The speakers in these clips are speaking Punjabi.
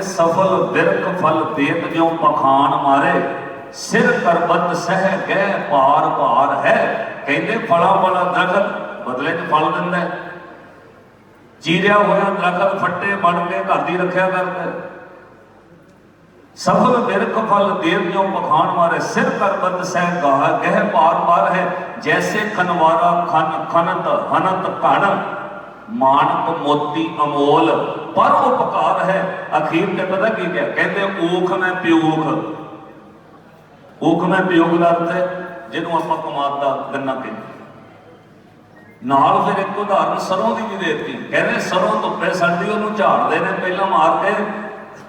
ਸਫਲ ਬਿਰਖ ਫਲ ਦੇਤ ਜਿਉ ਪਖਾਨ ਮਾਰੇ, ਸਿਰ ਕਰਬਤ ਸਹਿ ਗਹਿ ਪਾਰ ਭਾਰ ਹੈ। ਕਹਿੰਦੇ ਫਲਾ ਫਲਾ ਦਰਖਤ ਬਦਲੇ ਚ ਫਲ ਦਿੰਦਾ ਹੈ। ਚੀਰਿਆ ਹੋਇਆ ਦਰਖਤ ਫੱਟੇ ਬਣ ਕੇ ਘਰ ਦੀ ਰੱਖਿਆ ਕਰਦਾ ਸਫਲ ਬਿਰਕ ਫਲ ਦੇਵ ਜਿਉ ਪਖਾਨ ਮਾਰੇ, ਸਿਰ ਕਰਬਤ ਸਹਿ ਗਾਹ ਗਹਿ ਪਾਰ ਪਾਰ ਹੈ। ਜੈਸੇ ਖਨਵਾਰਾ ਖਨ ਖਨਤ ਹਨਤ ਕਣ ਮਾਨਕ ਮੋਤੀ ਅਮੋਲ, ਪਰ ਉਪਕਾਰ ਹੈ। ਅਖੀਰ ਤੇ ਪਤਾ ਕੀ ਕਿਹਾ? ਕਹਿੰਦੇ, ਊਖ ਮੈਂ ਪਿਊਖ। ਊਖ ਮੈਂ ਪਿਊਖ ਦਾ ਅਰਥ ਹੈ, ਜਿਹਨੂੰ ਆਪਾਂ ਕਮਾਦ ਦਾ ਗੰਨਾ ਕਹਿੰਦੇ ਨਾਲ ਫਿਰ ਇੱਕ ਉਦਾਹਰਨ ਸਰੋਂ ਦੀ ਵੀ ਦੇਤੀ। ਕਹਿੰਦੇ, ਸਰੋਂ ਧੁੱਪੇ ਸੜਦੀ, ਉਹਨੂੰ ਝਾੜਦੇ ਨੇ, ਪਹਿਲਾਂ ਮਾਰ ਕੇ,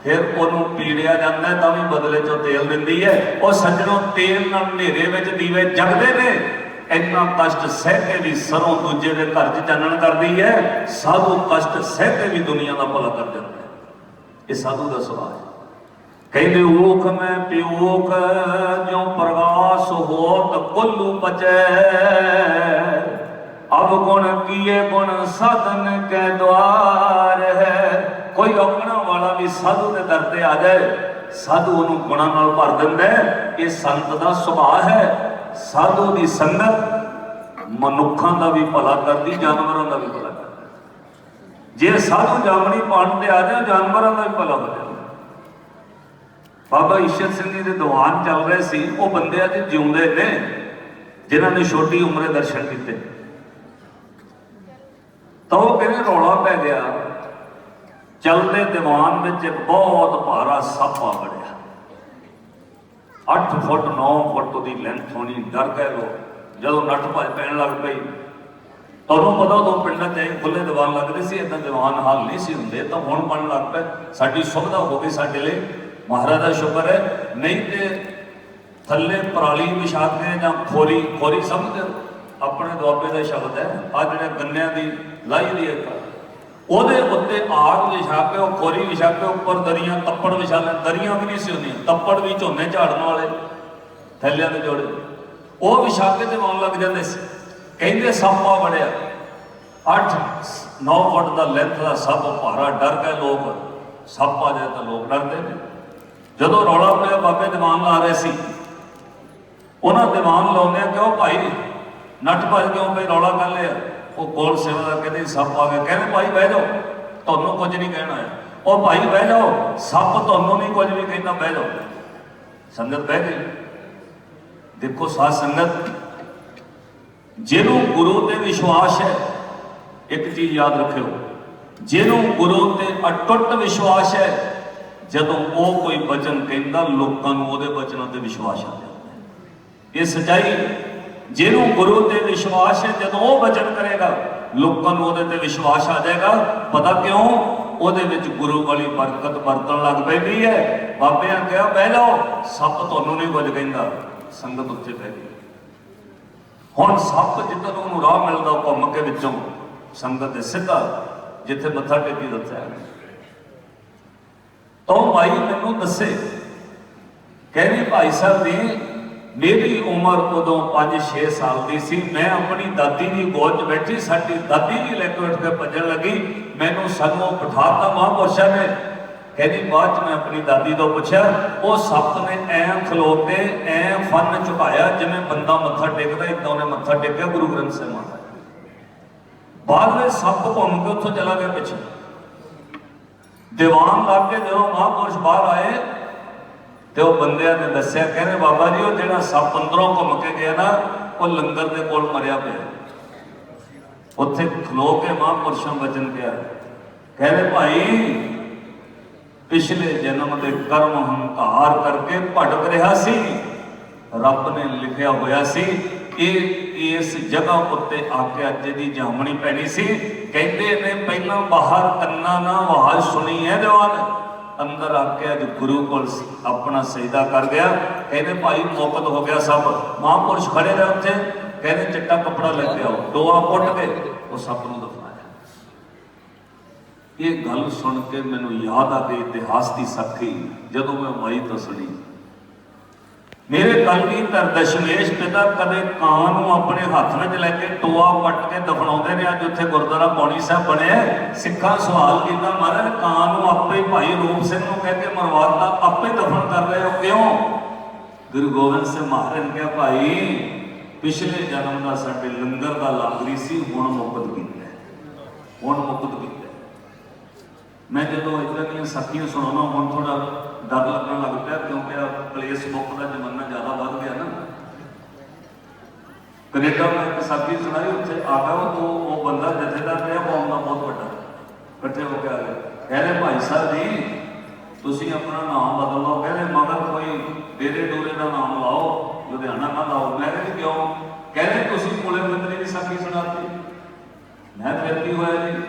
ਫਿਰ ਉਹਨੂੰ ਪੀੜਿਆ ਜਾਂਦਾ ਤਾਂ ਵੀ ਬਦਲੇ ਚੋਂ ਤੇਲ ਦਿੰਦੀ ਹੈ। ਉਹ ਸੱਜਣੋਂ ਤੇਲ ਨਾਲ ਹਨੇਰੇ ਵਿੱਚ ਦੀਵੇ ਜਗਦੇ ਨੇ। ਇੰਨਾ ਕਸ਼ਟ ਸਹਿ ਕੇ ਵੀ ਸਰੋਂ ਦੂਜੇ ਦੇ ਘਰ 'ਚ ਚਾਨਣ ਕਰਦੀ ਹੈ, ਸਾਧੂ ਕਸ਼ਟ ਸਹਿ ਕੇ ਵੀ ਦੁਨੀਆ ਦਾ ਭਲਾ ਕਰ ਜਾਂਦਾ ਇਹ ਸਾਧੂ ਦਾ ਸੁਭਾਅ ਹੈ। ਕਹਿੰਦੇ, ਊਖ ਮੈਂ ਪਿਓਕ ਜਿਉ ਪ੍ਰਗਾਸ ਹੋਤ ਕੁੱਲੂ ਬਚੈ ਅਬ ਗੁਣ ਕੀਏ ਗੁਣ ਸਾਧਨ ਕੈ ਦਵਾਰ ਹੈ। ਕੋਈ ਔਗਣਾ ਵਾਲਾ ਵੀ ਸਾਧੂ ਦੇ ਦਰ ਤੇ ਆ ਜਾਏ। ਸਾਧੂ ਉਹਨੂੰ ਗੁਣਾਂ ਨਾਲ ਭਰ ਦਿੰਦਾ ਇਹ ਸੰਤ ਦਾ ਸੁਭਾਅ ਹੈ। ਸਾਧੂ ਦੀ ਸੰਗਤ ਮਨੁੱਖਾਂ ਦਾ ਵੀ ਭਲਾ ਕਰਦੀ, ਜਾਨਵਰਾਂ ਦਾ ਵੀ ਭਲਾ ਕਰਦੀ। ਜੇ ਸਾਧੂ ਜਾਮਣੀ ਪਾਣ ਤੇ ਆ ਜਾਏ ਜਾਨਵਰਾਂ ਦਾ ਵੀ ਭਲਾ ਹੋ ਜਾਂਦਾ ਬਾਬਾ ਈਸ਼ਰ ਸਿੰਘ ਜੀ ਦੇ ਦੀਵਾਨ ਚੱਲ ਰਹੇ ਸੀ, ਉਹ ਬੰਦੇ ਅੱਜ ਜਿਉਂਦੇ ਨੇ, ਜਿਨ੍ਹਾਂ ਨੇ ਛੋਟੀ ਉਮਰੇ ਦਰਸ਼ਨ ਕੀਤੇ। ਤਾਂ ਉਹ ਕਹਿੰਦੇ, ਰੌਲਾ ਪੈ ਗਿਆ। ਚਲਦੇ ਦੀਵਾਨ ਵਿੱਚ ਇੱਕ ਬਹੁਤ ਭਾਰਾ ਸੱਪ ਆ ਵੜਿਆ। 8 ਫੁੱਟ 9 ਫੁੱਟ ਉਹਦੀ ਲੈਂਥ ਹੋਣੀ, ਡਰ ਗਏ ਲੋਕ। ਜਦੋਂ ਨੱਠ ਭੱਜ ਪੈਣ ਲੱਗ ਪਈ, ਤੁਹਾਨੂੰ ਪਤਾ ਉਦੋਂ ਪਿੰਡਾਂ 'ਚ ਇਹ ਖੁੱਲੇ ਦੀਵਾਨ ਲੱਗਦੇ ਸੀ ਇਦਾਂ ਦੀਵਾਨ ਹਾਲ ਨਹੀਂ ਸੀ ਹੁੰਦੇ, ਤਾਂ ਹੁਣ ਬਣ ਲੱਗ ਪਏ। ਸਾਡੀ ਸੁਵਿਧਾ ਹੋ ਗਈ ਸਾਡੇ ਲਈ। ਮਹਾਰਾਜ ਦਾ ਸ਼ੁਕਰ ਹੈ, ਨਹੀਂ ਤੇ ਥੱਲੇ ਪਰਾਲੀ ਵਿਛਾ ਕੇ ਜਾਂ ਖੋਰੀ ਖੋਰੀ ਸਮਝਦੇ ਹੋ? ਆਪਣੇ ਦੁਆਬੇ ਦਾ ਸ਼ਬਦ ਹੈ ਆ ਜਿਹੜੇ ਗੰਨਿਆਂ ਦੀ ਲਾਈ ਦੀ ਇੱਕ ਉਹਦੇ ਉੱਤੇ ਆਗ ਵਿਛਾ ਕੇ ਉਹ ਖੋਰੀ ਵਿਛਾ ਕੇ ਉੱਪਰ ਦਰੀਆਂ, ਤੱਪੜ ਵਿਛਾ ਲੈ ਦਰੀਆਂ ਵੀ ਨਹੀਂ ਸੀ ਹੁੰਦੀਆਂ। ਤੱਪੜ ਵੀ ਝੋਨੇ ਝਾੜਨ ਵਾਲੇ, ਥੱਲਿਆਂ ਦੇ ਜੋੜੇ। ਉਹ ਵਿਛਾ ਕੇ ਦੀਵਾਨ ਲੱਗ ਜਾਂਦੇ ਸੀ। ਕਹਿੰਦੇ ਸੱਪਾ ਬੜਿਆ 8 9 ਫੁੱਟ ਦਾ ਲੈਂਥ ਦਾ ਸੱਪ ਭਾਰਾ ਡਰ ਗਏ ਲੋਕ। ਸੱਪ ਆ ਜਾਏ ਤਾਂ ਲੋਕ ਡਰਦੇ ਨੇ। ਜਦੋਂ ਰੌਲਾ ਪਿਆ, ਬਾਬੇ ਦੀਵਾਨ ਲਾ ਰਹੇ ਸੀ। ਉਹਨਾਂ ਦੀਵਾਨ ਲਾਉਂਦੇ ਆ ਕਿਉਂ ਭਾਈ? ਨੱਠ ਭੱਜ ਕਿਉਂ ਪਈ ਰੌਲਾ ਕਰ ਲਿਆ। ਉਹ ਕੋਲ ਸੇਵਾਦਾਰ ਕਹਿੰਦੇ ਸੱਪ ਆ ਗਿਆ। ਕਹਿੰਦੇ ਭਾਈ ਬਹਿ ਜਾਓ, ਤੁਹਾਨੂੰ ਕੁਝ ਨਹੀਂ ਕਹਿਣਾ ਹੈ। ਉਹ ਭਾਈ ਬਹਿ ਜਾਓ, ਸੱਪ ਤੁਹਾਨੂੰ ਨਹੀਂ ਕੁਝ ਵੀ ਕਹਿੰਦਾ, ਬਹਿ ਜਾਓ। ਸੰਗਤ ਬਹਿ ਗਈ। ਦੇਖੋ ਸਾਧ ਸੰਗਤ, ਜਿਹਨੂੰ ਗੁਰੂ ਤੇ ਵਿਸ਼ਵਾਸ ਹੈ, ਇੱਕ ਚੀਜ਼ ਯਾਦ ਰੱਖਿਓ। ਜਿਹਨੂੰ ਗੁਰੂ ਤੇ ਅਟੁੱਟ ਵਿਸ਼ਵਾਸ ਹੈ, ਜਦੋਂ ਉਹ ਕੋਈ ਬਚਨ ਕਹਿੰਦਾ, ਲੋਕਾਂ ਨੂੰ ਉਹਦੇ ਬਚਨਾਂ ਤੇ ਵਿਸ਼ਵਾਸ ਆ ਜਾਂਦਾ ਇਹ ਸਚਾਈ ਜਿਹਨੂੰ ਗੁਰੂ ਤੇ ਵਿਸ਼ਵਾਸ ਹੈ, ਜਦੋਂ ਉਹ ਬਚਨ ਕਰੇਗਾ, ਲੋਕਾਂ ਨੂੰ ਉਹਦੇ ਤੇ ਵਿਸ਼ਵਾਸ ਆ ਜਾਏਗਾ। ਪਤਾ ਕਿਉਂ? ਉਹਦੇ ਵਿੱਚ ਗੁਰੂ ਵਾਲੀ ਬਰਕਤ ਵਰਤਣ ਲੱਗ ਪੈਂਦੀ ਹੈ। ਬਾਬਿਆਂ ਕਿਹਾ, ਬਹਿ ਜਾਓ, ਸੱਪ ਤੁਹਾਨੂੰ ਨਹੀਂ ਕੁਝ ਕਹਿੰਦਾ। ਸੰਗਤ ਉੱਤੇ ਬਹਿ ਗਈ। ਹੁਣ ਸੱਪ ਜਿੱਦਾਂ ਉਹਨੂੰ ਰਾਹ ਮਿਲਦਾ ਘੁੰਮ ਕੇ ਵਿੱਚੋਂ ਸੰਗਤ ਦੇ ਸਿੱਧਾ ਜਿੱਥੇ ਮੱਥਾ ਟੇਕੀ ਦੱਸਿਆ ਤਾਂ ਭਾਈ ਮੈਨੂੰ ਦੱਸੇ, ਕਹਿੰਦੀ ਭਾਈ ਸਾਹਿਬ ਦੀ ਮੇਰੀ ਉਮਰ ਉਦੋਂ 5-6 ਸਾਲ ਦੀ ਸੀ। ਮੈਂ ਆਪਣੀ ਦਾਦੀ ਦੀ ਗੋਦ 'ਚ ਬੈਠੀ, ਸਾਡੀ ਦਾਦੀ ਵੀ ਲੈ ਕੇ ਉੱਠ ਕੇ ਭੱਜਣ ਲੱਗੀ। ਮੈਨੂੰ ਸਾਨੂੰ ਬਿਠਾਤਾ ਮਹਾਂਪੁਰਸ਼ਾਂ ਨੇ। ਕਹਿੰਦੀ, ਬਾਅਦ 'ਚ ਮੈਂ ਆਪਣੀ ਦਾਦੀ ਤੋਂ ਪੁੱਛਿਆ, ਉਹ ਸੱਪ ਨੇ ਐਂ ਖਲੋਤੇ, ਐਂ ਫਨ ਝੁਕਾਇਆ, ਜਿਵੇਂ ਬੰਦਾ ਮੱਥਾ ਟੇਕਦਾ ਇਦਾਂ ਉਹਨੇ ਮੱਥਾ ਟੇਕਿਆ ਗੁਰੂ ਗ੍ਰੰਥ ਸਾਹਿਬ ਮਾਤਾ ਬਾਅਦ ਵਿੱਚ ਸੱਪ ਘੁੰਮ ਕੇ ਉੱਥੋਂ ਚਲਾ ਗਿਆ ਪਿੱਛੇ। ਦੀਵਾਨ ਲੱਗ ਕੇ ਜਦੋਂ ਮਹਾਂਪੁਰਸ਼ ਬਾਹਰ ਆਏ ਤੇ ਉਹ ਬੰਦਿਆਂ ਨੇ ਦੱਸਿਆ, ਕਹਿੰਦੇ ਬਾਬਾ ਜੀ, ਉਹ ਜਿਹੜਾ ਸੱਪ ਅੰਦਰੋਂ ਘੁੰਮ ਕੇ ਗਿਆ ਨਾ, ਉਹ ਲੰਗਰ ਦੇ ਕੋਲ ਮਰਿਆ ਪਿਆ। ਉੱਥੇ ਖਲੋ ਕੇ ਮਹਾਂਪੁਰਸ਼ਾਂ ਵਚਨ ਕਿਹਾ। ਕਹਿੰਦੇ ਭਾਈ, ਪਿਛਲੇ ਜਨਮ ਦੇ ਕਰਮ ਹੰਕਾਰ ਕਰਕੇ ਭਟਕ ਰਿਹਾ ਸੀ। ਰੱਬ ਨੇ ਲਿਖਿਆ ਹੋਇਆ ਸੀ ਇਹ ਇਸ ਜਗ੍ਹਾ ਉੱਤੇ ਆ ਕੇ ਅੱਜ ਦੀ ਜਾਮਣੀ ਪੈਣੀ ਸੀ। ਕਹਿੰਦੇ ਨੇ ਪਹਿਲਾਂ ਬਾਹਰ ਕੰਨਾਂ ਨਾਲ ਆਵਾਜ਼ ਸੁਣੀ ਹੈ ਦੀਵਾਨ ਅੰਦਰ ਆ ਕੇ ਅੱਜ ਗੁਰੂ ਕੋਲ ਆਪਣਾ ਸਜਦਾ ਕਰ ਗਿਆ। ਕਹਿੰਦੇ ਭਾਈ ਮੁਕਤ ਹੋ ਗਿਆ ਸਭ। ਮਹਾਂਪੁਰਸ਼ ਖੜੇ ਰਹੇ ਉੱਥੇ। ਕਹਿੰਦੇ ਚਿੱਟਾ ਕੱਪੜਾ ਲੈ ਕੇ ਆਓ। ਡੋਆ ਪੁੱਟ ਕੇ ਉਹ ਸਭ ਨੂੰ ਦਿਖਾਇਆ। ਇਹ ਗੱਲ ਸੁਣ ਕੇ ਮੈਨੂੰ ਯਾਦ ਆ ਗਈ ਇਤਿਹਾਸ ਦੀ ਸਾਖੀ। ਜਦੋਂ ਮੈਂ ਮਾਈ ਤੋਂ ਸੁਣੀ ਮੇਰੇ ਕਲਗੀਧਰ ਦਸ਼ਮੇਸ਼ ਪਿਤਾ ਕਦੇ ਕਾਂ ਨੂੰ ਆਪਣੇ ਹੱਥ ਵਿੱਚ ਲੈ ਕੇ ਟੋਆ ਪੱਟ ਕੇ ਦਫਨਾਉਂਦੇ ਨੇ। ਅੱਜ ਉੱਥੇ ਗੁਰਦੁਆਰਾ ਪੌਣੀ ਸਾਹਿਬ ਬਣਿਆ ਸਿੱਖਾਂ ਸਵਾਲ ਕੀਤਾ, ਮਹਾਰਾਜ, ਕਾਂ ਨੂੰ ਆਪੇ ਭਾਈ ਰੂਪ ਸਿੰਘ ਨੂੰ ਕਹਿ ਕੇ ਮਰਵਾਤਾ, ਆਪੇ ਦਫਨ ਕਰ ਰਹੇ ਹੋ ਕਿਉਂ? ਗੁਰੂ ਗੋਬਿੰਦ ਸਿੰਘ ਮਹਾਰਾਜ ਨੇ ਕਿਹਾ, ਭਾਈ, ਪਿਛਲੇ ਜਨਮ ਦਾ ਸਾਡੇ ਲੰਗਰ ਦਾ ਲਾਗਰੀ ਸੀ, ਹੁਣ ਮੁਕਤ ਕੀਤਾ ਹੁਣ ਮੁਕਤ ਕੀਤਾ ਮੈਂ ਜਦੋਂ ਇਦਾਂ ਦੀਆਂ ਸਾਖੀਆਂ ਸੁਣਾਉਣਾ ਹੁਣ ਥੋੜਾ ਡਰ ਲੱਗਣ ਲੱਗ ਪਿਆ ਕਿਉਂਕਿ ਆ ਪਲੇਸ ਬੁੱਕ ਦਾ ਜ਼ਮਾਨਾ ਜ਼ਿਆਦਾ ਵੱਧ ਗਿਆ ਨਾ। ਕੈਨੇਡਾ ਮੈਂ ਇੱਕ ਸਾਖੀ ਸੁਣਾਈ, ਉੱਥੇ ਆ ਉਹ ਉਹ ਬੰਦਾ ਜਥੇਦਾਰ ਰਿਹਾ ਕੌਮ ਦਾ ਬਹੁਤ ਵੱਡਾ। ਇਕੱਠੇ ਹੋ ਕੇ ਆ ਗਏ। ਕਹਿੰਦੇ ਭਾਈ ਸਾਹਿਬ ਜੀ, ਤੁਸੀਂ ਆਪਣਾ ਨਾਮ ਬਦਲ ਲਓ। ਕਹਿੰਦੇ ਮਗਰ ਕੋਈ ਡੇਰੇ ਡੋਰੇ ਦਾ ਨਾਮ ਲਾਓ, ਲੁਧਿਆਣਾ ਨਾ ਲਾਓ। ਮੈਂ ਕਹਿੰਦਾ ਕਿਉਂ? ਕਹਿੰਦੇ ਤੁਸੀਂ ਕੋਲੇ ਮੰਤਰੀ ਦੀ ਸਾਖੀ ਸੁਣਾਤੀ। ਮੈਂ ਫਿਰ ਹੋਇਆ ਜੀ।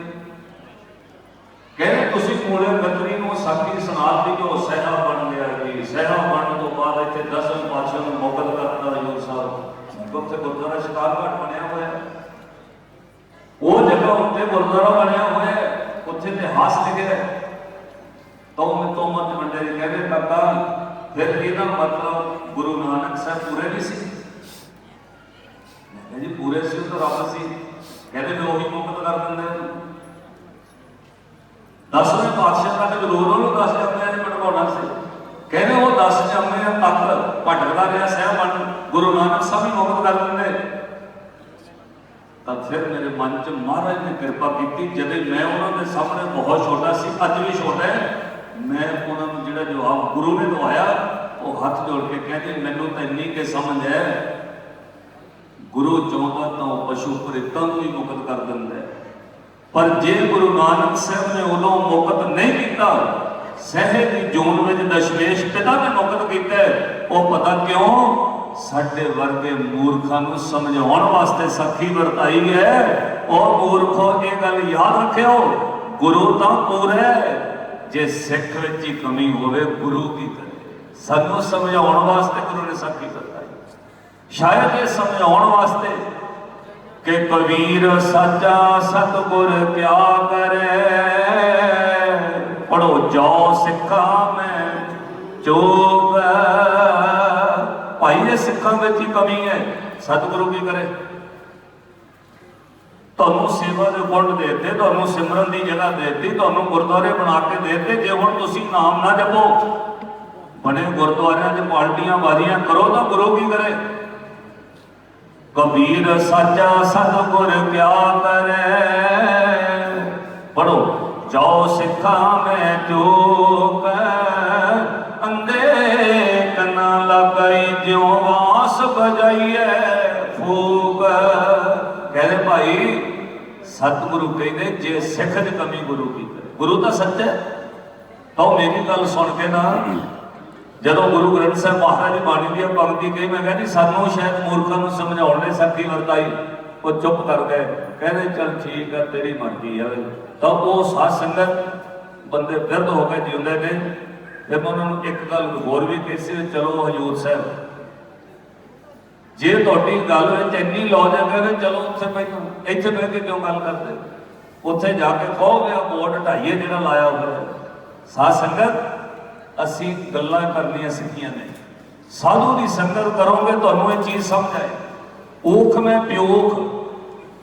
ਕਹਿੰਦੇ ਤੁਸੀਂ ਕੋਲੇ ਮੰਤਰੀ ਨੂੰ ਸਾਖੀ ਸੁਣਾਤੀ ਜੋ ਸਹਿਰਾ ਬਣ ਗਿਆ ਜੀ ਸਹਿਰਾ ਬਣਨ ਤੋਂ ਬਾਅਦ ਇੱਥੇ ਦਸਮ ਪਾਤਸ਼ਾਹ ਨੂੰ ਮੁਗਲ ਕਰਨ ਦਾ ਹਜ਼ੂਰ ਸਾਹਿਬ। ਉੱਥੇ ਗੁਰਦੁਆਰਾ ਸ਼ਿਕਾਰਘਾਟ ਬਣਿਆ ਹੋਇਆ ਉਹ ਜਗ੍ਹਾ ਉੱਤੇ ਗੁਰਦੁਆਰਾ ਬਣਿਆ ਹੋਇਆ ਉੱਥੇ ਇਤਿਹਾਸ ਲਿਖਿਆ ਹੈ। ਤੋਂ ਮੈਂ ਤੋਂ ਮਤ ਮੰਡੇ ਜੀ, ਕਹਿੰਦੇ ਕਾਕਾ, ਫਿਰ ਇਹਦਾ ਮਤਲਬ ਗੁਰੂ ਨਾਨਕ ਸਾਹਿਬ ਪੂਰੇ ਨਹੀਂ ਸੀ। ਮੈਂ ਜੀ, ਪੂਰੇ ਸੀ ਤਾਂ ਰੱਬ ਸੀ। ਕਹਿੰਦੇ ਵੀ ਉਹੀ ਮੁਕਤ ਕਰ ਦਿੰਦੇ। ਦਸਵੇਂ ਪਾਤਸ਼ਾਹ ਦਾ ਤੇ ਉਹਨੂੰ ਦਸ ਜਾਂਦੇ ਨੇ ਪਟਵਾਉਣਾ ਸੀ। ਕਹਿੰਦੇ ਉਹ 10 ਜੰਮਿਆਂ ਤੱਕ ਭਟਕਦਾ ਰਿਹਾ ਸਹਿਬਨ ਗੁਰੂ ਨਾਨਕ ਸਾਹਿਬ ਹੀ ਮੁਕਤ ਕਰ ਦਿੰਦੇ। ਤਾਂ ਫਿਰ ਮੇਰੇ ਮਨ 'ਚ ਮਹਾਰਾਜ ਨੇ ਕਿਰਪਾ ਕੀਤੀ, ਜਦੋਂ ਮੈਂ ਉਹਨਾਂ ਦੇ ਸਾਹਮਣੇ ਬਹੁਤ ਛੋਟਾ ਸੀ, ਅੱਜ ਵੀ ਛੋਟਾ ਹੈ, ਮੈਂ ਉਹਨਾਂ ਨੂੰ ਜਿਹੜਾ ਜਵਾਬ ਗੁਰੂ ਨੇ ਦਵਾਇਆ, ਉਹ ਹੱਥ ਜੋੜ ਕੇ ਕਹਿੰਦੇ, ਮੈਨੂੰ ਤਾਂ ਇੰਨੀ ਕਿ ਸਮਝ ਹੈ, ਗੁਰੂ ਚਾਹੁੰਦਾ ਤਾਂ ਉਹ ਪਸ਼ੂ ਪ੍ਰੀਤਾਂ ਨੂੰ ਵੀ ਮੁਕਤ ਕਰ ਦਿੰਦਾ ਹੈ। ਪਰ ਜੇ ਗੁਰੂ ਨਾਨਕ ਸਾਹਿਬ ਨੇ ਉਦੋਂ ਮੁਕਤ ਨਹੀਂ ਕੀਤਾ ਸਹਿ ਦੀ ਜੂਨ ਵਿੱਚ ਦਸ਼ਮੇਸ਼ ਪਿਤਾ ਨੇ ਮੁਕਤ ਕੀਤਾ ਉਹ ਪਤਾ ਕਿਉਂ? ਸਾਡੇ ਵਰਗੇ ਮੂਰਖਾਂ ਨੂੰ ਸਮਝਾਉਣ ਵਾਸਤੇ ਸਖੀ ਵਰਤਾਈ ਹੈ। ਉਹ ਮੂਰਖੋ, ਇਹ ਗੱਲ ਯਾਦ ਰੱਖਿਓ, ਗੁਰੂ ਤਾਂ ਪੂਰ ਹੈ। ਜੇ ਸਿੱਖ ਵਿੱਚ ਹੀ ਕਮੀ ਹੋਵੇ, ਗੁਰੂ ਕੀ ਕਰੇ? ਸਾਨੂੰ ਸਮਝਾਉਣ ਵਾਸਤੇ ਗੁਰੂ ਨੇ ਸਖੀ ਵਰਤਾਈ। ਸ਼ਾਇਦ ਇਹ ਸਮਝਾਉਣ ਵਾਸਤੇ ਕਿ ਕਬੀਰ ਸਾਚਾ ਸਤਗੁਰ ਕਿਆ ਕਰੇ? ਪੜੋ ਜੋ ਸਿੱਖਾਂ ਮੈਂ ਚੋਗ ਭਾਈ, ਇਹ ਸਿੱਖਾਂ ਵਿੱਚ ਹੀ ਕਮੀ ਹੈ। ਸਤਿਗੁਰੂ ਕੀ ਕਰੇ? ਤੁਹਾਨੂੰ ਸੇਵਾ ਦੇ ਗੁਣ ਦੇ ਦਿੱਤੇ, ਤੁਹਾਨੂੰ ਸਿਮਰਨ ਦੀ ਜਗ੍ਹਾ ਦੇਤੀ, ਤੁਹਾਨੂੰ ਗੁਰਦੁਆਰੇ ਬਣਾ ਕੇ ਦੇ ਦਿੱਤੇ। ਜੇ ਹੁਣ ਤੁਸੀਂ ਨਾਮ ਨਾ ਜਪੋ, ਬਣੇ ਗੁਰਦੁਆਰਿਆਂ 'ਚ ਪਾਲਟੀਆਂ ਵਾਰੀਆਂ ਕਰੋ ਤਾਂ ਗੁਰੂ ਕੀ ਕਰੇ? ਕਬੀਰ ਸਾਚਾ ਸਤਗੁਰ ਕਿਆ ਕਰੇ? ਪੜੋ ਜਾਓ ਸਿੱਖਾਂ ਮੈਂ ਚੋਕ ਅੰਦੇ ਕਨਾ ਲਗਾਈ ਜਿਉ ਵਾਸ ਬਜਾਈਏ ਫੂਕ ਕਹਿੰਦੇ ਭਾਈ, ਸਤਿਗੁਰੂ ਕਹਿੰਦੇ, ਜੇ ਸਿੱਖ ਦੀ ਕਮੀ ਗੁਰੂ ਕੀ ਗੁਰੂ ਤਾਂ ਸੱਚ ਹੈ ਉਹ ਮੇਰੀ ਗੱਲ ਸੁਣ ਕੇ ਨਾ ਜਦੋਂ ਗੁਰੂ ਗ੍ਰੰਥ ਸਾਹਿਬ ਮਹਾਰਾਜ ਦੀ ਬਾਣੀ ਦੀ ਪੰਕਤੀ ਕਹੀ ਮੈਂ ਕਹਿੰਦੀ ਸਾਨੂੰ ਸ਼ਾਇਦ ਮੂਰਖਾਂ ਨੂੰ ਸਮਝਾਉਣ ਲਈ ਸਖਤੀ ਵਰਤਾਈ। ਉਹ ਚੁੱਪ ਕਰ ਗਏ। ਕਹਿੰਦੇ, ਚਲ ਠੀਕ ਆ, ਤੇਰੀ ਮਰਜ਼ੀ ਆ। ਤਾਂ ਉਹ ਸਾਧ ਸੰਗਤ ਬੰਦੇ ਬਿਰਧ ਹੋ ਕੇ ਜਿਉਂਦੇ ਨੇ। ਫਿਰ ਮੈਂ ਉਹਨਾਂ ਨੂੰ ਇੱਕ ਗੱਲ ਹੋਰ ਵੀ ਕਹੀ ਸੀ, ਚਲੋ ਹਜੂਰ ਸਾਹਿਬ। ਜੇ ਤੁਹਾਡੀ ਗੱਲ ਵਿੱਚ ਇੰਨੀ ਲੌਜਿਕ ਹੈ ਚਲੋ ਉੱਥੇ ਬੈਠੋ। ਇੱਥੇ ਬਹਿ ਕੇ ਕਿਉਂ ਗੱਲ ਕਰਦੇ? ਉੱਥੇ ਜਾ ਕੇ ਕਹੋਗੇ ਆ ਬੋਰਡ ਢਾਈਏ ਜਿਹੜਾ ਲਾਇਆ ਹੋਇਆ ਸਾਧ ਸੰਗਤ ਅਸੀਂ ਗੱਲਾਂ ਕਰਨੀਆਂ ਸਿੱਖੀਆਂ ਨੇ। ਸਾਧੂ ਦੀ ਸੰਗਤ ਕਰੋਗੇ, ਤੁਹਾਨੂੰ ਇਹ ਚੀਜ਼ ਸਮਝ ਆਏ। ਊਖ ਮੈਂ ਪਿਓਖ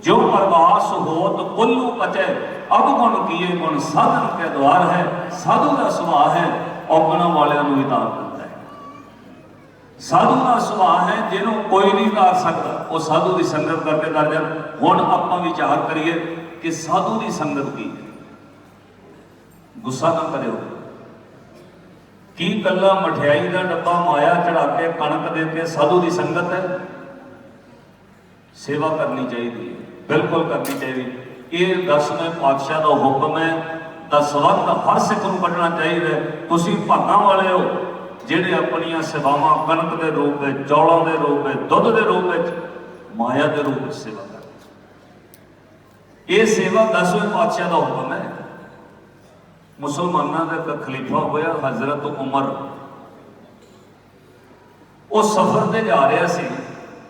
ਜੋ ਪ੍ਰਵਾਸ ਹੋਤ ਕੁੱਲੂ ਪਚੈ। ਅਬ ਗੁਣ ਕੀਏ ਗੁਣ ਸਾਧਨ ਕੇ ਦਵਾਰ ਹੈ, ਸਾਧੂ ਦਾ ਸੁਭਾਅ ਹੈ, ਔਗਣਾ ਵਾਲਿਆਂ ਨੂੰ ਹੀ ਤਾਰ ਦਿੰਦਾ ਹੈ। ਸਾਧੂ ਦਾ ਸੁਭਾਅ ਹੈ, ਜਿਹਨੂੰ ਕੋਈ ਨਹੀਂ ਤਾਰ ਸਕਦਾ। ਉਹ ਸਾਧੂ ਦੀ ਸੰਗਤ ਕਰਕੇ ਕਰ ਜਾਣ। ਹੁਣ ਆਪਾਂ ਵਿਚਾਰ ਕਰੀਏ ਕਿ ਸਾਧੂ ਦੀ ਸੰਗਤ ਕੀ ਹੈ। ਗੁੱਸਾ ਨਾ ਕਰਿਓ। ਕੀ ਕੱਲਾ ਮਠਿਆਈ ਦਾ ਡੱਬਾ ਮਾਇਆ ਚੜਾ ਕੇ ਕਣਕ ਦੇ ਕੇ ਸਾਧੂ ਦੀ ਸੰਗਤ ਹੈ? ਸੇਵਾ ਕਰਨੀ ਚਾਹੀਦੀ ਹੈ, ਬਿਲਕੁਲ ਕਰਨੀ ਚਾਹੀਦੀ ਇਹ ਦਸਵੇਂ ਪਾਤਸ਼ਾਹ ਦਾ ਹੁਕਮ ਹੈ, ਤਾਂ ਸਵੰਤ ਹਰ ਸਿੱਖ ਨੂੰ ਕੱਢਣਾ ਚਾਹੀਦਾ ਤੁਸੀਂ ਭਾਗਾਂ ਵਾਲੇ ਹੋ, ਜਿਹੜੇ ਆਪਣੀਆਂ ਸੇਵਾਵਾਂ ਕਣਕ ਦੇ ਰੂਪ ਵਿੱਚ, ਚੌਲਾਂ ਦੇ ਰੂਪ ਵਿੱਚ, ਦੁੱਧ ਦੇ ਰੂਪ ਵਿੱਚ, ਮਾਇਆ ਦੇ ਰੂਪ ਵਿੱਚ ਸੇਵਾ ਕਰਦੇ ਇਹ ਸੇਵਾ ਦਸਵੇਂ ਪਾਤਸ਼ਾਹ ਦਾ ਹੁਕਮ ਹੈ। ਮੁਸਲਮਾਨਾਂ ਦਾ ਇੱਕ ਖਲੀਫਾ ਹੋਇਆ, ਹਜ਼ਰਤ ਉਮਰ। ਉਹ ਸਫ਼ਰ ਤੇ ਜਾ ਰਿਹਾ ਸੀ,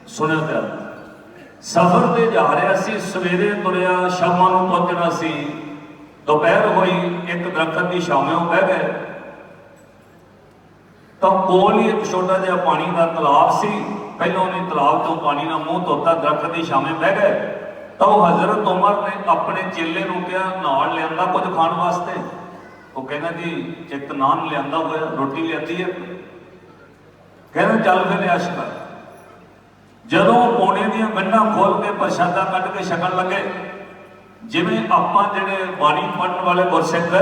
ਸੁਣਿਆ ਧਿਆਨ ਸਫ਼ਰ ਤੇ ਜਾ ਰਿਹਾ ਸੀ, ਸਵੇਰੇ ਤੁਰਿਆ, ਸ਼ਾਮਾਂ ਨੂੰ ਪਹੁੰਚਣਾ ਸੀ। ਦੁਪਹਿਰ ਹੋਈ, ਇੱਕ ਦਰਖਤ ਦੀ ਛਾਵੇਂ ਬਹਿ ਗਏ। ਤਾਂ ਕੋਲ ਹੀ ਇੱਕ ਛੋਟਾ ਜਿਹਾ ਪਾਣੀ ਦਾ ਤਲਾਬ ਸੀ। ਪਹਿਲਾਂ ਉਹਨੇ ਤਲਾਬ ਤੋਂ ਪਾਣੀ ਨਾਲ ਮੂੰਹ ਧੋਤਾ, ਦਰਖਤ ਦੀ ਛਾਵੇਂ ਬਹਿ ਗਏ। ਤਾਂ ਉਹ ਹਜ਼ਰਤ ਉਮਰ ਨੇ ਆਪਣੇ ਚੇਲੇ ਨੂੰ ਕਿਹਾ, ਨਾਲ ਲਿਆਂਦਾ ਕੁਝ ਖਾਣ ਵਾਸਤੇ? ਉਹ ਕਹਿੰਦਾ ਜੀ ਇੱਕ ਨਾਨ ਲਿਆਂਦਾ ਹੋਇਆ, ਰੋਟੀ ਲਿਆਂਦੀ ਹੈ। ਕਹਿੰਦਾ, ਚੱਲ ਫਿਰ ਐਸ਼ ਕਰ। ਜਦੋਂ ਪੌਣੇ ਦੀਆਂ ਗੰਢਾਂ ਖੋਲ ਕੇ ਪ੍ਰਸ਼ਾਦਾ ਕੱਢ ਕੇ ਛਕਣ ਲੱਗੇ, ਜਿਵੇਂ ਆਪਾਂ ਜਿਹੜੇ ਬਾਣੀ ਪੜਨ ਵਾਲੇ ਗੁਰਸਿੱਖ,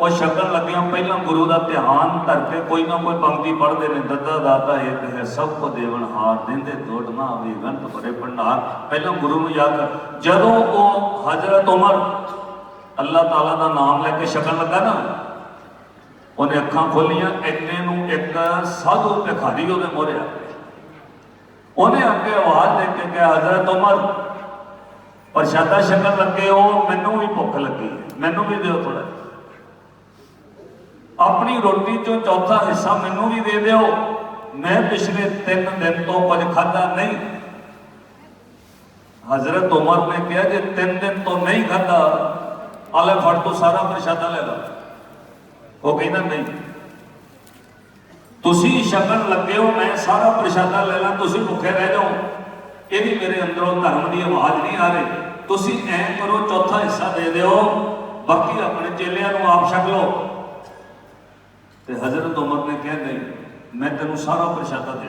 ਉਹ ਛਕਣ ਲੱਗਿਆਂ ਪਹਿਲਾਂ ਗੁਰੂ ਦਾ ਧਿਆਨ ਧਰ ਕੇ ਕੋਈ ਨਾ ਕੋਈ ਪੰਕਤੀ ਪੜ੍ਹਦੇ ਨੇ, ਦੱਦਾ, ਦਾਤਾ ਇੱਕ ਹੈ, ਸਭ ਕੋ ਦੇਵਨ ਹਾਰ ਦਿੰਦੇ ਤੋੜ ਨਾ ਆਵੇ ਗੰਤ ਭਰੇ ਭੰਡਾਰ। ਪਹਿਲਾਂ ਗੁਰੂ ਨੂੰ ਯਾਦ ਕਰ, ਜਦੋਂ ਉਹ ਹਜ਼ਰਤ ਉਮਰ ਅੱਲਾਹ ਤਾਲਾ ਦਾ ਨਾਮ ਲੈ ਕੇ ਛਕਣ ਲੱਗਾ ਨਾ, ਉਹਨੇ ਅੱਖਾਂ ਖੋਲੀਆਂ, ਇੰਨੇ ਨੂੰ ਇੱਕ ਸਾਧੂ ਭਿਖਾਰੀ ਉਹਦੇ ਮੋਹਰੇ ਆ ਉਹਨੇ ਅੱਗੇ ਆਵਾਜ਼ ਦੇ ਕੇ ਕਿਹਾ, ਹਜ਼ਰਤ ਉਮਰ, ਪ੍ਰਸ਼ਾਦਾ ਛਕਣ ਲੱਗੇ ਹੋ, ਮੈਨੂੰ ਵੀ ਭੁੱਖ ਲੱਗੀ ਮੈਨੂੰ ਵੀ ਦਿਓ ਥੋੜਾ ਆਪਣੀ ਰੋਟੀ ਚੋਂ ਚੌਥਾ ਹਿੱਸਾ ਮੈਨੂੰ ਵੀ ਦੇ ਦਿਓ, ਮੈਂ ਪਿਛਲੇ 3 ਦਿਨ ਤੋਂ ਕੁਝ ਖਾਧਾ ਨਹੀਂ। ਹਜ਼ਰਤ ਉਮਰ ਨੇ ਕਿਹਾ, ਜੇ 3 ਦਿਨ ਤੋਂ ਨਹੀਂ ਖਾਧਾ ਆਲੇ ਫੜ ਤੂੰ, ਸਾਰਾ ਪ੍ਰਸ਼ਾਦਾ ਲੈ ਲੈ। ਉਹ ਕਹਿੰਦਾ, ਨਹੀਂ। ਤੁਸੀਂ ਛਕਣ ਲੱਗੇ ਹੋ, ਮੈਂ ਸਾਰਾ ਪ੍ਰਸ਼ਾਦਾ ਲੈ ਲਾਂ, ਤੁਸੀਂ ਭੁੱਖੇ ਰਹਿ ਜਾਓ। ਇਹ ਵੀ ਮੇਰੇ ਅੰਦਰੋਂ ਧਰਮ ਦੀ ਆਵਾਜ਼ ਨਹੀਂ ਆ ਰਹੀ। ਤੁਸੀਂ ਐ ਕਰੋ, ਚੌਥਾ ਹਿੱਸਾ ਦੇ ਦਿਓ। ਬਾਕੀ ਆਪਣੇ ਚੇਲਿਆਂ ਨੂੰ ਆਪ ਛਕ ਲਓ। ਤੇ ਹਜ਼ਰਤ ਉਮਰ ਨੇ ਕਿਹਾ, ਨਹੀਂ, ਮੈਂ ਤੈਨੂੰ ਸਾਰਾ ਪ੍ਰਸ਼ਾਦਾ ਦੇ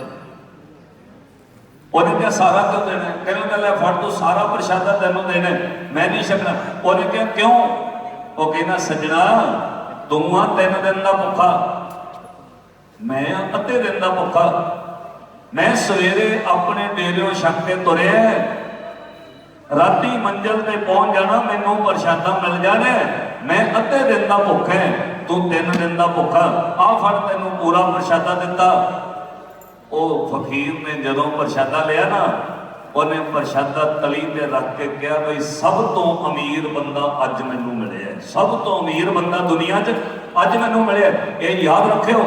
ਉਹਨੇ ਕਿਹਾ, ਸਾਰਾ ਕਿਉਂ ਦੇਣਾ ਕਹਿੰਦਾ ਕਹਿੰਦਾ ਲੈ ਫੜ ਤੂੰ, ਸਾਰਾ ਪ੍ਰਸ਼ਾਦਾ ਤੈਨੂੰ ਦੇਣਾ ਮੈਂ ਨਹੀਂ ਛਕਣਾ। ਉਹਨੇ ਕਿਹਾ, ਕਿਉਂ? ਉਹ ਕਹਿੰਦਾ, ਸੱਜਣਾ ਤੂੰ ਆ ਤਿੰਨ ਦਿਨ ਦਾ ਭੁੱਖਾ। ਮੈਂ ਆ ਅੱਧੇ ਦਿਨ ਦਾ ਭੁੱਖਾ। ਮੈਂ ਸਵੇਰੇ ਆਪਣੇ ਡੇਰਿਓ ਛੱਕ ਕੇ ਤੁਰਿਆ ਰਾਤੀ ਮੰਜ਼ਲ ਤੇ ਪਹੁੰਚ ਜਾਣਾ, ਮੈਨੂੰ ਪ੍ਰਸ਼ਾਦਾ ਮਿਲ ਜਾਣਾ ਮੈਂ ਅੱਧੇ ਦਿਨ ਦਾ ਭੁੱਖਾ ਹੈ। ਤੂੰ ਤਿੰਨ ਦਿਨ ਦਾ ਭੁੱਖਾ। ਆ ਫੜ, ਤੈਨੂੰ ਪੂਰਾ ਪ੍ਰਸ਼ਾਦਾ ਦਿੱਤਾ। ਉਹ ਫਕੀਰ ਨੇ ਜਦੋਂ ਪ੍ਰਸ਼ਾਦਾ ਲਿਆ ਨਾ, ਉਹਨੇ ਪ੍ਰਸ਼ਾਦਾ ਤਲੀ ਤੇ ਰੱਖ ਕੇ ਕਿਹਾ ਬਈ ਸਭ ਤੋਂ ਅਮੀਰ ਬੰਦਾ ਅੱਜ ਮੈਨੂੰ ਮਿਲਿਆ ਸਭ ਤੋਂ ਅਮੀਰ ਬੰਦਾ ਦੁਨੀਆ 'ਚ ਅੱਜ ਮੈਨੂੰ ਮਿਲਿਆ ਇਹ ਯਾਦ ਰੱਖਿਓ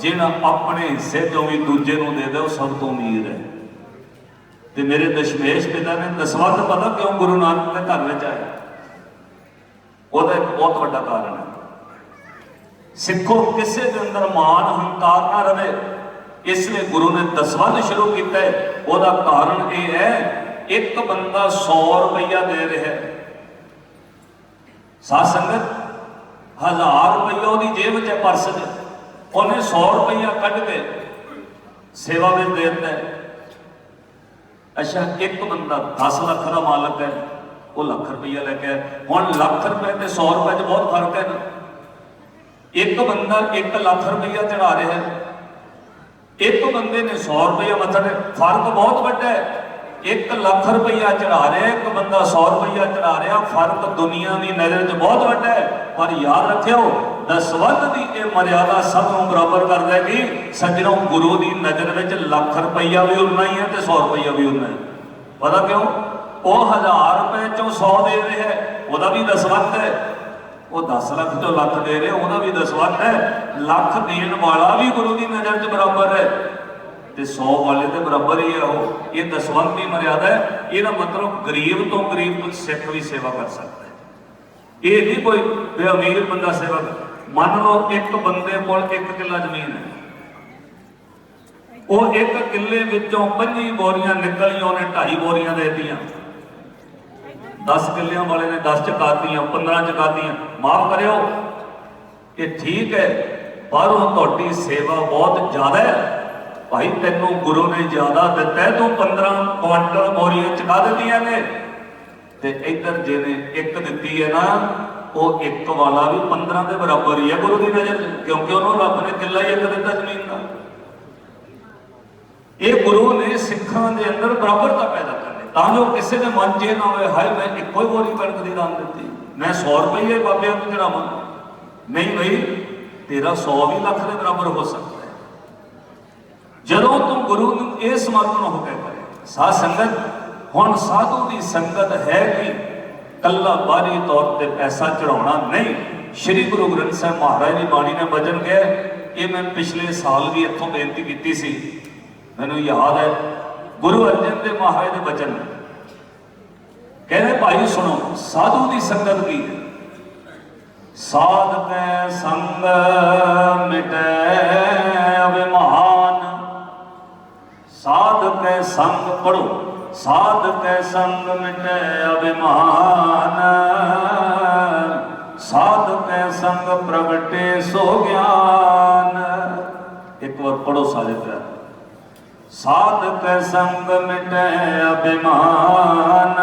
ਜਿਹੜਾ ਆਪਣੇ ਹਿੱਸੇ ਤੋਂ ਵੀ ਦੂਜੇ ਨੂੰ ਦੇ ਦੇ ਉਹ ਸਭ ਤੋਂ ਅਮੀਰ ਹੈ। ਤੇ ਮੇਰੇ ਦਸ਼ਮੇਸ਼ ਪਿਤਾ ਨੇ ਦਸਵੰਧ ਪਤਾ ਕਿਉਂ ਗੁਰੂ ਨਾਨਕ ਦੇ ਘਰ ਵਿੱਚ ਆਏ ਉਹਦਾ ਇੱਕ ਬਹੁਤ ਵੱਡਾ ਕਾਰਨ ਹੈ। ਸਿੱਖੋ, ਕਿਸੇ ਦੇ ਅੰਦਰ ਮਾਨ ਹੰਕਾਰ ਨਾ ਰਵੇ। ਇਸ ਲਈ ਗੁਰੂ ਨੇ ਦਸਵੰਧ ਸ਼ੁਰੂ ਕੀਤਾ ਉਹਦਾ ਕਾਰਨ ਇਹ ਹੈ, ਇੱਕ ਬੰਦਾ 100 ਰੁਪਈਆ ਦੇ ਰਿਹਾ ਹੈ। ਸਾਧ ਸੰਗਤ 1000 ਰੁਪਈਆ ਉਹਦੀ ਜੇਬ 'ਚ ਪਰਸ 'ਚ। ਉਹਨੇ 100 ਰੁਪਈਆ ਕੱਢ ਕੇ ਸੇਵਾ ਵਿੱਚ ਦੇ ਦਿੱਤਾ ਅੱਛਾ, ਇੱਕ ਬੰਦਾ 10 ਲੱਖ ਦਾ ਮਾਲਕ ਹੈ, ਉਹ ਲੱਖ ਰੁਪਈਆ ਲੈ ਕੇ ਆਇਆ। ਹੁਣ ਲੱਖ ਰੁਪਏ ਤੇ 100 ਰੁਪਏ 'ਚ ਬਹੁਤ ਫ਼ਰਕ ਹੈ ਨਾ। ਇੱਕ ਬੰਦਾ 1 ਲੱਖ ਰੁਪਈਆ ਚੜਾ ਰਿਹਾ ਹੈ। ਇੱਕ ਬੰਦੇ ਨੇ 100 ਰੁਪਈਆ ਮਤਲਬ ਫ਼ਰਕ ਬਹੁਤ ਵੱਡਾ ਹੈ। 1 ਲੱਖ ਰੁਪਈਆ ਚੜਾ ਰਿਹਾ, ਇੱਕ ਬੰਦਾ 100 ਰੁਪਈਆ ਚੜਾ ਰਿਹਾ, ਫ਼ਰਕ ਦੁਨੀਆ ਦੀ ਨਜ਼ਰ 'ਚ ਬਹੁਤ ਵੱਡਾ ਹੈ। ਪਰ ਯਾਦ ਰੱਖਿਓ ਦਸਵੰਧ ਦੀ ਇਹ ਮਰਿਆਦਾ ਸਭ ਨੂੰ ਬਰਾਬਰ ਕਰ ਦੇਗੀ ਸੱਜਣੋਂ, ਗੁਰੂ ਦੀ ਨਜ਼ਰ ਵਿੱਚ ਲੱਖ ਰੁਪਈਆ ਵੀ ਉਨਾ ਹੀ ਹੈ ਤੇ 100 ਰੁਪਈਆ ਵੀ ਉਨਾ ਹੀ। ਪਤਾ ਕਿਉਂ? ਉਹ 1000 ਰੁਪਏ ਚੋਂ 100 ਦੇ ਰਿਹਾ ਉਹਦਾ ਵੀ ਦਸਵੰਧ ਹੈ। ਉਹ 10 ਲੱਖ ਤੋਂ ਲੱਖ ਦੇ ਰਿਹਾ ਉਹਦਾ ਵੀ ਦਸਵੰਧ ਹੈ। ਲੱਖ ਦੇਣ ਵਾਲਾ ਵੀ ਗੁਰੂ ਦੀ ਨਜ਼ਰ 'ਚ ਬਰਾਬਰ ਹੈ। ਤੇ 100 ਵਾਲੇ ਦੇ ਬਰਾਬਰ ਹੀ ਹੈ ਉਹ। ਇਹ ਦਸਵੰਧ ਦੀ ਮਰਿਆਦਾ ਹੈ। ਇਹਦਾ ਮਤਲਬ ਗਰੀਬ ਤੋਂ ਗਰੀਬ ਸਿੱਖ ਵੀ ਸੇਵਾ ਕਰ ਸਕਦਾ ਹੈ। ਇਹ ਨਹੀਂ ਕੋਈ ਵੀ ਅਮੀਰ ਬੰਦਾ ਸੇਵਾ ਕਰ- ਮੰਨ ਲਓ ਇੱਕ ਬੰਦੇ ਕੋਲ ਇੱਕ ਕਿੱਲਾ ਜ਼ਮੀਨ ਹੈ। ਉਹ ਇੱਕ ਕਿੱਲੇ ਵਿੱਚੋਂ 25 ਬੋਰੀਆਂ ਨਿਕਲੀਆਂ, ਉਹਨੇ 2.5 ਬੋਰੀਆਂ ਦੇਤੀਆਂ। 10 ਕਿੱਲਿਆਂ ਵਾਲੇ ਨੇ 10 ਚਕਾਤੀਆਂ 15 ਚਕਾਤੀਆਂ। ਮਾਫ ਕਰਿਓ ਇਹ ਠੀਕ ਹੈ ਪਰ ਉਹ ਤੁਹਾਡੀ ਸੇਵਾ ਬਹੁਤ ਜ਼ਿਆਦਾ ਹੈ। ਭਾਈ ਤੈਨੂੰ ਗੁਰੂ ਨੇ ਜ਼ਿਆਦਾ ਦਿੱਤਾ ਤੂੰ 15 ਕੁਆਂਟਲ ਬੋਰੀਆਂ ਚਕਾ ਦਿੱਤੀਆਂ ਨੇ। ਤੇ ਇੱਧਰ ਜਿਹਨੇ ਇੱਕ ਦਿੱਤੀ ਹੈ ਨਾ ਉਹ ਇੱਕ ਵਾਲਾ ਵੀ 15 ਦੇ ਬਰਾਬਰ ਹੀ ਹੈ ਗੁਰੂ ਦੀ ਨਜ਼ਰ 'ਚ, ਕਿਉਂਕਿ ਉਹਨੂੰ ਰੱਬ ਨੇ ਕਿੱਲਾ ਹੀ ਇੱਕ ਦਿੱਤਾ ਜ਼ਮੀਨ ਦਾ। ਇਹ ਗੁਰੂ ਨੇ ਸਿੱਖਾਂ ਦੇ ਅੰਦਰ ਬਰਾਬਰਤਾ ਪੈਦਾ ਕਰ ਤਾਂ ਜੋ ਕਿਸੇ ਦੇ ਮਨ 'ਚ ਇਹ ਨਾ ਹੋਵੇ ਹਾਏ, ਮੈਂ ਇੱਕੋ ਹੀ ਬੋਰੀ ਕਣਕ ਦੀ ਦਾਨ ਦਿੱਤੀ। ਮੈਂ 100 ਰੁਪਏ ਬਾਬਿਆਂ ਨੂੰ ਚੜਾਵਾਂ ਨਹੀਂ ਬਈ, ਤੇਰਾ 100 ਵੀ ਲੱਖ ਦੇ ਬਰਾਬਰ ਹੋ ਸਕਦਾ ਹੈ। ਜਦੋਂ ਤੂੰ ਗੁਰੂ ਨੂੰ ਇਹ ਸਮਰਪਣ ਹੋ ਕੇ ਕਰੇ ਸਾਧ ਸੰਗਤ, ਹੁਣ ਸਾਧੂ ਦੀ ਸੰਗਤ ਹੈ ਕਿ? ਕੱਲਾ ਬਾਹਰੀ ਤੌਰ ਤੇ ਪੈਸਾ ਚੜਾਉਣਾ ਨਹੀਂ। ਸ੍ਰੀ ਗੁਰੂ ਗ੍ਰੰਥ ਸਾਹਿਬ ਮਹਾਰਾਜ ਦੀ ਬਾਣੀ ਨੇ ਵਜਨ ਕਿਹਾ, ਇਹ ਮੈਂ ਪਿਛਲੇ ਸਾਲ ਵੀ ਇੱਥੋਂ ਬੇਨਤੀ ਕੀਤੀ ਸੀ। ਮੈਨੂੰ ਯਾਦ ਹੈ ਗੁਰੂ ਅਰਜਨ ਦੇ ਮਹਾਰਾਜ ਦੇ ਬਚਨ ਨੇ। ਕਹਿੰਦੇ, ਭਾਈ ਸੁਣੋ, ਸਾਧੂ ਦੀ ਸੰਗਤ ਕੀ ਹੈ? ਸਾਧ ਕੈ ਸੰਗ ਮਿਟੈ ਅਭਿਮਾਨ। ਸਾਧ ਕੈ ਸੰਗ ਪੜੋ ਸਾਧ ਕੈ ਸੰਗ ਮਿਟੈ ਅਭਿਮਾਨ। ਮਹਾਨ ਸਾਧਕ ਸੰਗ ਪ੍ਰਗਟੇ ਸੋ ਗਿਆਨ। ਇੱਕ ਵਾਰ ਪੜੋ ਸਾਜੇ ਪਿਆਰੇ ਸਾਧ ਕੈ ਸੰਗ ਮਿਟੈ ਅਭਿਮਾਨ।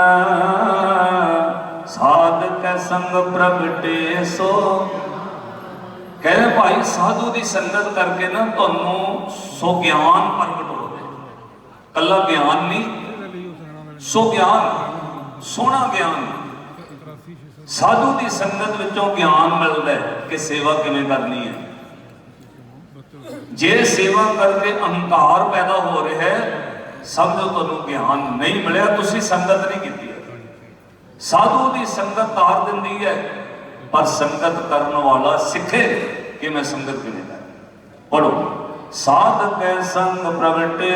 ਸਾਧ ਕੈ ਸੰਗ ਪ੍ਰਗਟੇ ਸੋ ਕਹਿੰਦੇ ਭਾਈ, ਸਾਧੂ ਦੀ ਸੰਗਤ ਕਰਕੇ ਨਾ ਤੁਹਾਨੂੰ ਸੋ ਗਿਆਨ ਪ੍ਰਗਟ ਹੋਵੇ ਕੱਲਾ ਗਿਆਨ ਨਹੀਂ ਸੋ ਗਿਆਨ ਸੋਹਣਾ ਗਿਆਨ। ਸਾਧੂ ਦੀ ਸੰਗਤ ਵਿੱਚੋਂ ਗਿਆਨ ਮਿਲਦਾ ਹੈ ਕਿ ਸੇਵਾ ਕਿਵੇਂ ਕਰਨੀ ਹੈ। ਜੇ ਸੇਵਾ ਕਰਕੇ ਅਹੰਕਾਰ ਪੈਦਾ ਹੋ ਰਿਹਾ ਹੈ, ਸਮਝੋ ਤੁਹਾਨੂੰ ਗਿਆਨ ਨਹੀਂ ਮਿਲਿਆ, ਤੁਸੀਂ ਸੰਗਤ ਨਹੀਂ ਕੀਤੀ ਸਾਧੂ ਦੀ ਸੰਗਤ ਤਾਰ ਦਿੰਦੀ ਹੈ, ਪਰ ਸੰਗਤ ਕਰਨ ਵਾਲਾ ਸਿੱਖੇ ਕਿ ਮੈਂ ਸੰਗਤ ਕਿਵੇਂ ਕਰਾਂ? ਪੜੋ ਸਾਧ ਕੈ ਸੰਗ ਪ੍ਰਗਟੇ